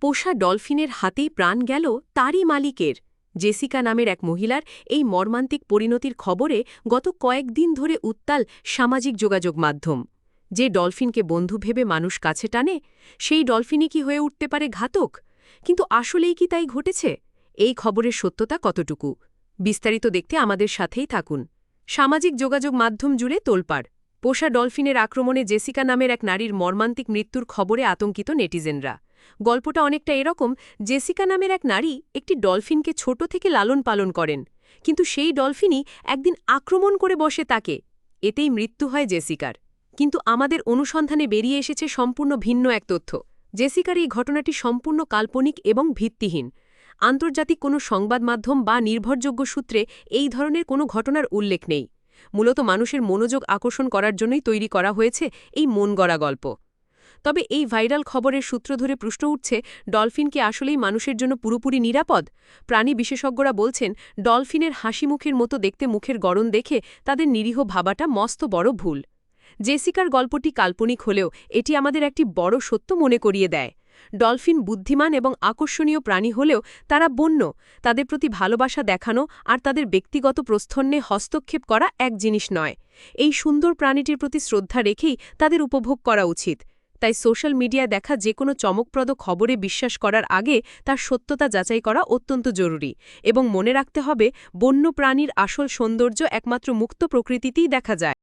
পোষা ডলফিনের হাতেই প্রাণ গেল তারই মালিকের। জেসিকা নামের এক মহিলার এই মর্মান্তিক পরিণতির খবরে গত কয়েকদিন ধরে উত্তাল সামাজিক যোগাযোগ মাধ্যম। যে ডলফিনকে বন্ধু ভেবে মানুষ কাছে টানে, সেই ডলফিনই কি হয়ে উঠতে পারে ঘাতক? কিন্তু আসলেই কি তাই ঘটেছে? এই খবরের সত্যতা কতটুকু? বিস্তারিত দেখতে আমাদের সাথেই থাকুন। সামাজিক যোগাযোগ মাধ্যম জুড়ে তোলপাড়। পোষা ডলফিনের আক্রমণে জেসিকা নামের এক নারীর মর্মান্তিক মৃত্যুর খবরে আতঙ্কিত নেটিজেনরা। গল্পটা অনেকটা এরকম, জেসিকা নামের এক নারী একটি ডলফিনকে ছোট থেকে লালন পালন করেন, কিন্তু সেই ডলফিনই একদিন আক্রমণ করে বসে তাকে, এতেই মৃত্যু হয় জেসিকার। কিন্তু আমাদের অনুসন্ধানে বেরিয়ে এসেছে সম্পূর্ণ ভিন্ন এক তথ্য। জেসিকার এই ঘটনাটি সম্পূর্ণ কাল্পনিক এবং ভিত্তিহীন। আন্তর্জাতিক কোনো সংবাদ মাধ্যম বা নির্ভরযোগ্য সূত্রে এই ধরনের কোনো ঘটনার উল্লেখ নেই। মূলত মানুষের মনোযোগ আকর্ষণ করার জন্যই তৈরি করা হয়েছে এই মন গড়া গল্প। তবে এই ভাইরাল খবরের সূত্র ধরে প্রশ্ন উঠছে, ডলফিন কি আসলেই মানুষের জন্য পুরোপুরি নিরাপদ? প্রাণী বিশেষজ্ঞরা বলছেন, ডলফিনের হাসি মুখের মতো দেখতে মুখের গড়ন দেখে তাদের নিরীহ ভাবাটা মস্ত বড় ভুল। জেসিকার গল্পটি কাল্পনিক হলেও এটি আমাদের একটি বড় সত্য মনে করিয়ে দেয়। ডলফিন বুদ্ধিমান এবং আকর্ষণীয় প্রাণী হলেও তারা বন্য, তাদের প্রতি ভালোবাসা দেখানো আর তাদের ব্যক্তিগত প্রস্থন্নে হস্তক্ষেপ করা এক জিনিস নয়। এই সুন্দর প্রাণীটির প্রতি শ্রদ্ধা রেখেই তাদের উপভোগ করা উচিত। তাই সোশ্যাল মিডিয়ায় দেখা যে কোনো চমকপ্রদ খবরে বিশ্বাস করার আগে তার সত্যতা যাচাই করা অত্যন্ত জরুরি এবং মনে রাখতে হবে বন্য প্রাণীর আসল সৌন্দর্য একমাত্র মুক্ত প্রকৃতিতেই দেখা যায়।